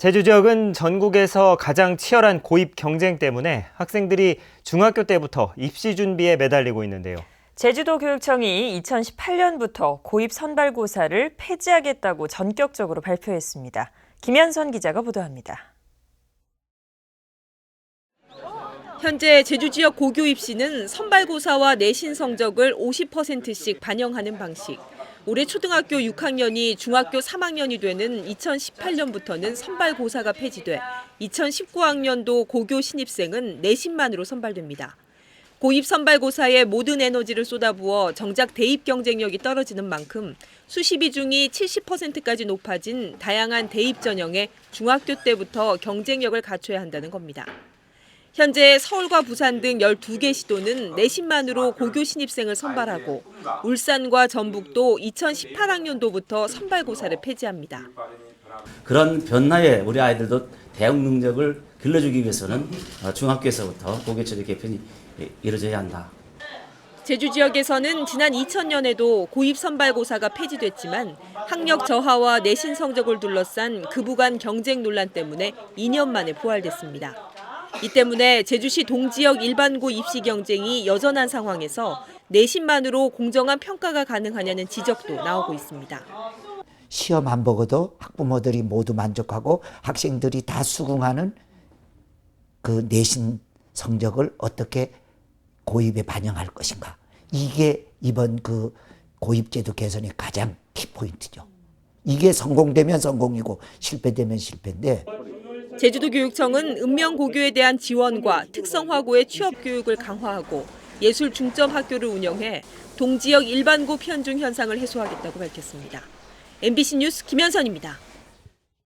제주 지역은 전국에서 가장 치열한 고입 경쟁 때문에 학생들이 중학교 때부터 입시 준비에 매달리고 있는데요. 제주도 교육청이 2018년부터 고입 선발고사를 폐지하겠다고 전격적으로 발표했습니다. 김현선 기자가 보도합니다. 현재 제주 지역 고교 입시는 선발고사와 내신 성적을 50%씩 반영하는 방식. 올해 초등학교 6학년이 중학교 3학년이 되는 2018년부터는 선발고사가 폐지돼 2019학년도 고교 신입생은 내신만으로 선발됩니다. 고입 선발고사에 모든 에너지를 쏟아부어 정작 대입 경쟁력이 떨어지는 만큼 수시 비중이 70%까지 높아진 다양한 대입 전형에 중학교 때부터 경쟁력을 갖춰야 한다는 겁니다. 현재 서울과 부산 등 12개 시도는 내신만으로 고교 신입생을 선발하고 울산과 전북도 2018학년도부터 선발고사를 폐지합니다. 그런 변화에 우리 아이들도 대응 능력을 길러주기 위해서는 어, 중학교에서부터 고교처리 개편이 이루어져야 한다. 제주 지역에서는 지난 2000년에도 고입 선발고사가 폐지됐지만 학력 저하와 내신 성적을 둘러싼 그부 간 경쟁 논란 때문에 2년 만에 부활됐습니다. 이 때문에 제주시 동지역 일반고 입시 경쟁이 여전한 상황에서 내신만으로 공정한 평가가 가능하냐는 지적도 나오고 있습니다. 시험 안 보고도 학부모들이 모두 만족하고 학생들이 다 수긍하는 그 내신 성적을 어떻게 고입에 반영할 것인가. 이게 이번 그 고입제도 개선의 가장 키포인트죠. 이게 성공되면 성공이고 실패되면 실패인데 제주도 교육청은 읍면 고교에 대한 지원과 특성화고의 취업 교육을 강화하고 예술 중점 학교를 운영해 동지역 일반고 편중 현상을 해소하겠다고 밝혔습니다. MBC 뉴스 김현선입니다.